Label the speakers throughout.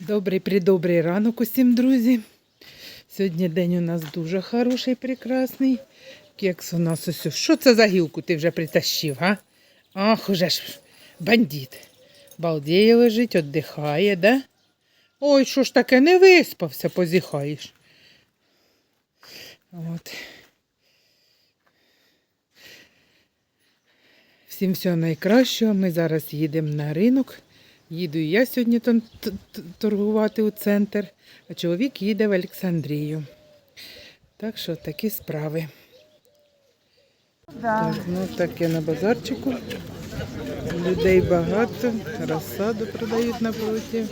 Speaker 1: Добрий придобрий ранок усім, друзі. Сьогодні день у нас дуже хороший, прекрасний. Кекс у нас ось. Що це за гілку ти вже притащив, га? Ах, уже ж бандит. Балдіє лежить, віддихає, да? Ой, що ж таке, не виспався, позіхаєш. От. Всім всього найкращого. Ми зараз їдемо на ринок. Їду і я сьогодні торгувати у центр, а чоловік їде в Олександрію. Так що такі справи. Так, ну таке на базарчику. Людей багато, розсаду продають напроти.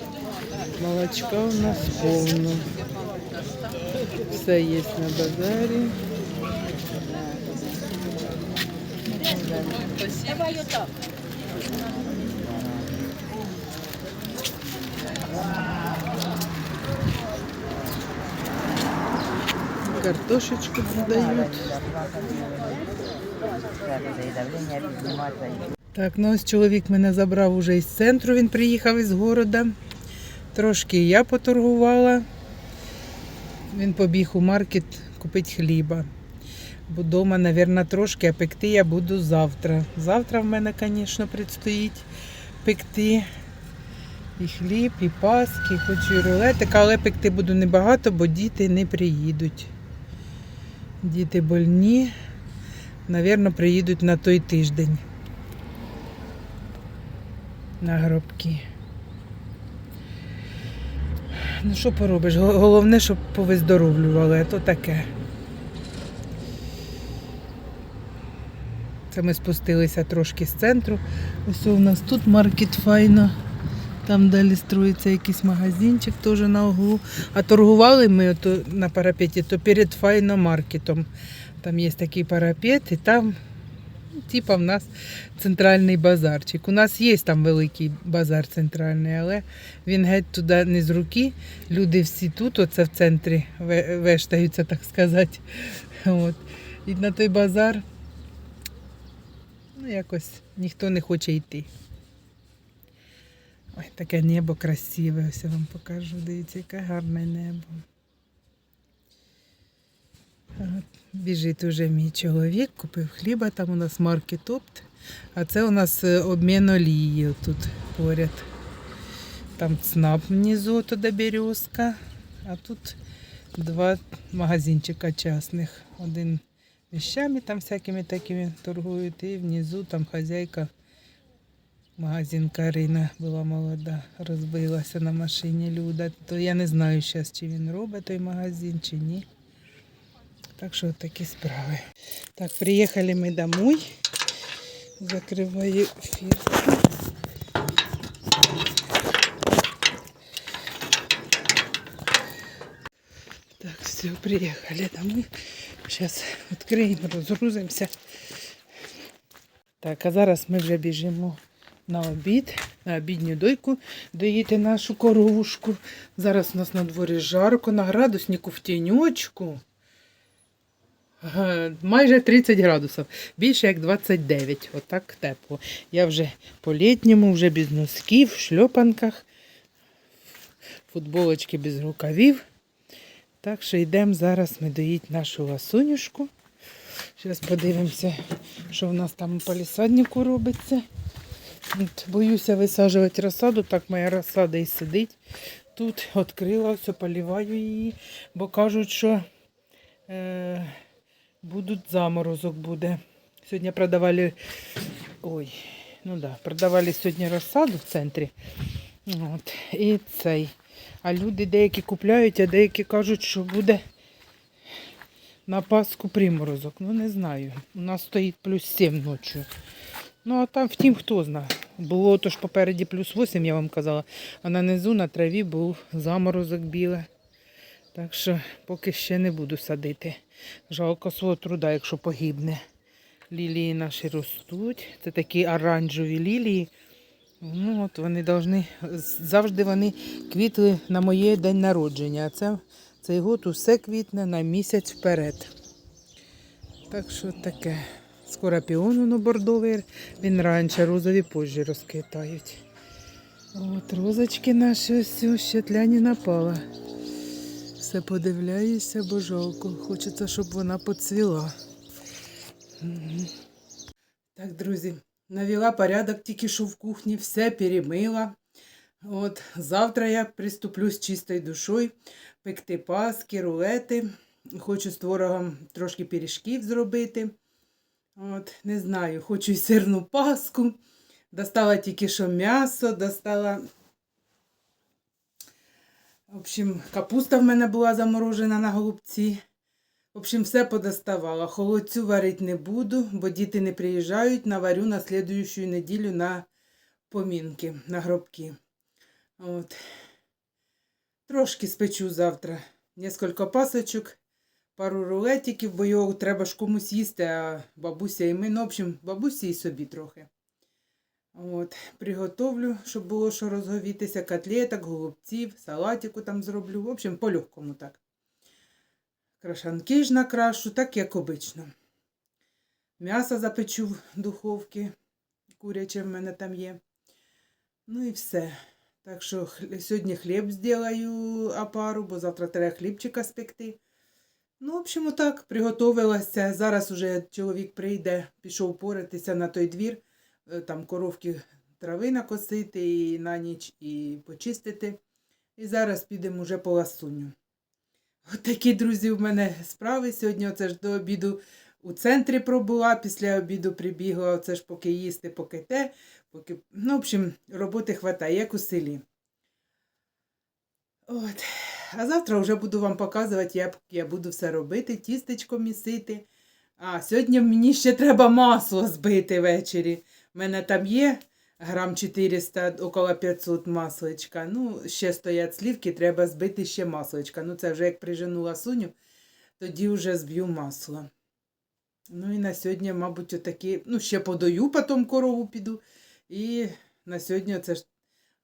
Speaker 1: Молочка у нас повно. Все є на базарі. Картошечку продають. Так, ну ось чоловік мене забрав уже із центру, він приїхав із города. Трошки я поторгувала. Він побіг у маркет купити хліба. Бо вдома, мабуть, трошки, а пекти я буду завтра. Завтра в мене, звісно, предстоїть пекти і хліб, і паски, хочу і рулетик, але пекти буду небагато, бо діти не приїдуть. Діти больні, Навірно, приїдуть на той тиждень. На гробки. Ну що поробиш? Головне, щоб повиздоровлювали, а то таке. Це ми спустилися трошки з центру. Ось у нас тут маркет файно. Там далі строїться якийсь магазинчик теж на углу. А торгували ми ото на парапеті, то перед файномаркетом. Там є такий парапет, і там, типа, в нас центральний базарчик. У нас є там великий базар центральний, але він геть туди не з руки. Люди всі тут, оце в центрі вештаються, так сказати. От. І на той базар ну, якось ніхто не хоче йти. Ой, таке небо красиве, ось я вам покажу. Дивіться, яке гарне небо. От, біжить уже мій чоловік, купив хліба, там у нас маркет опт, а це у нас е, обмін олії тут поряд. Там ЦНАП внизу, туди березка, а тут два магазинчика частних. Один вещами там всякими такими торгують, і внизу там хазяйка Магазин Карина була молода, розбилася на машині Люда. То я не знаю зараз, чи він робить той магазин, чи ні. Так що такі справи. Так, приїхали ми домой. Закриваю фіртку. Так, все, приехали домой. Сейчас відкриємо, розгрузимося. Так, а зараз ми вже біжимо на обід, на обідню дойку доїти нашу коровушку. Зараз у нас на дворі жарко, на градуснику в тіньочку. Майже 30 градусів, більше як 29, отак тепло. Я вже по-літньому, вже без носків, в шльопанках, футболочки без рукавів. Так що йдемо зараз ми доїть нашу ласунюшку. Зараз подивимося, що в нас там у палісаднику робиться. От, боюся висаджувати розсаду, так моя розсада і сидить. Тут відкрила, все, поліваю її, бо кажуть, що е, будуть заморозок буде. Сьогодні продавали. Ой, ну да, продавали сьогодні розсаду в центрі. От, і цей. А люди деякі купляють, а деякі кажуть, що буде на Пасху приморозок. Ну не знаю. У нас стоїть плюс 7 ночі. Ну а там, втім, хто знає. Було то ж попереді плюс 8, я вам казала, а на низу на траві був заморозок біле. Так що поки ще не буду садити. Жалко свого труда, якщо погибне. Лілії наші ростуть. Це такі оранжеві лілії. Ну, от вони должны, завжди вони квітли на моє день народження. Це цей год усе квітне на місяць вперед. Так що таке. Скоропіон воно бордовий, він раніше розові позже розквітають. От розочки наші ось ще тля не напала. Все подивляюся, бо жалко. Хочеться, щоб вона поцвіла. Так, друзі, навела порядок тільки що в кухні, все перемила. От, завтра я приступлю з чистою душою пекти паски, рулети. Хочу з творогом трошки пиріжків зробити. От, не знаю, хочу й сирну паску. Достала тільки що м'ясо, достала. В общем, капуста в мене була заморожена на голубці. В общем, все подоставала. Холодцю варити не буду, бо діти не приїжджають, наварю на слідуючу неділю на помінки, на гробки. От. Трошки спечу завтра. Несколько пасочок, пару рулетиків, бо його треба ж комусь їсти, а бабуся і ми. Ну, в общем, бабусі і собі трохи. От, приготовлю, щоб було що розговітися, котлеток, голубців, салатику там зроблю. В общем, по-легкому так. Крашанки ж накрашу, так як обично. М'ясо запечу в духовці, куряче в мене там є. Ну і все. Так що сьогодні хліб зроблю опару, бо завтра треба хлібчика спекти. Ну, в общем, отак, приготувалася. Зараз уже чоловік прийде, пішов поратися на той двір, е, там коровки трави накосити і на ніч і почистити. І зараз підемо вже по ласуню. От такі, друзі, в мене справи сьогодні. Оце ж до обіду у центрі пробула, після обіду прибігла, оце ж поки їсти, поки те, поки. Ну, в общем, роботи хватає, як у селі. От. А завтра вже буду вам показувати, як я буду все робити, тістечко місити. А сьогодні мені ще треба масло збити ввечері. У мене там є грам 400, около 500 масличка. Ну, ще стоять слівки, треба збити ще масличка. Ну, це вже як прижену ласуню, тоді вже зб'ю масло. Ну і на сьогодні, мабуть, отакі, ну, ще подаю, потім корову піду. І на сьогодні це ж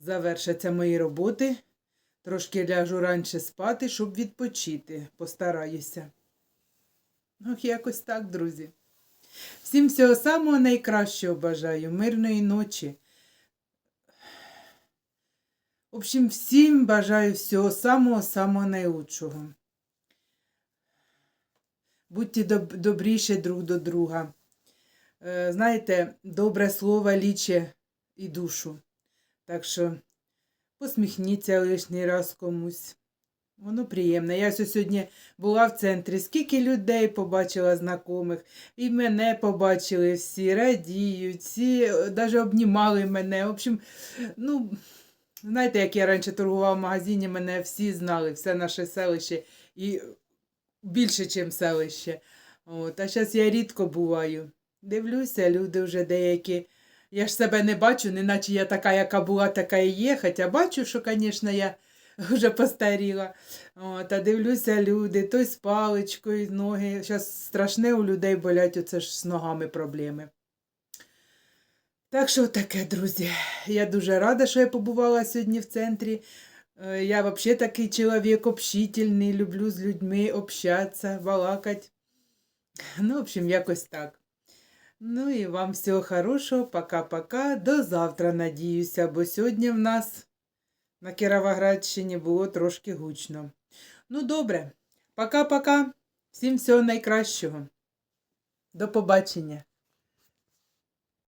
Speaker 1: завершаться мої роботи. Трошки ляжу раніше спати, щоб відпочити. Постараюся. Ну, якось так, друзі. Всім всього самого найкращого бажаю, мирної ночі. В общем, всім бажаю всього самого-самого найлучшого. Будьте доб- добріші друг до друга. Е, Знаєте, добре слово ліче і душу. Так що посміхніться лишній раз комусь. Воно приємне. Я сьогодні була в центрі, скільки людей побачила знайомих, і мене побачили всі, радіють, всі навіть обнімали мене. В общем, ну, знаєте, як я раніше торгувала в магазині, мене всі знали, все наше селище і більше, ніж селище. От, а зараз я рідко буваю. Дивлюся, люди вже деякі. Я ж себе не бачу, неначе я така, яка була, така і є. Хоча бачу, що, звісно, я вже постаріла. От, дивлюся, люди, той з паличкою, ноги. Зараз страшне у людей болять, оце ж з ногами проблеми. Так що таке, друзі. Я дуже рада, що я побувала сьогодні в центрі. Е, Я взагалі такий чоловік общительний, люблю з людьми общатися, балакати. Ну, в общем, якось так. Ну і вам всього хорошого, пока-пока. До завтра, надіюся, бо сьогодні в нас на Кіровоградщині було трошки гучно. Ну, добре, пока-пока. Всім всього найкращого. До побачення.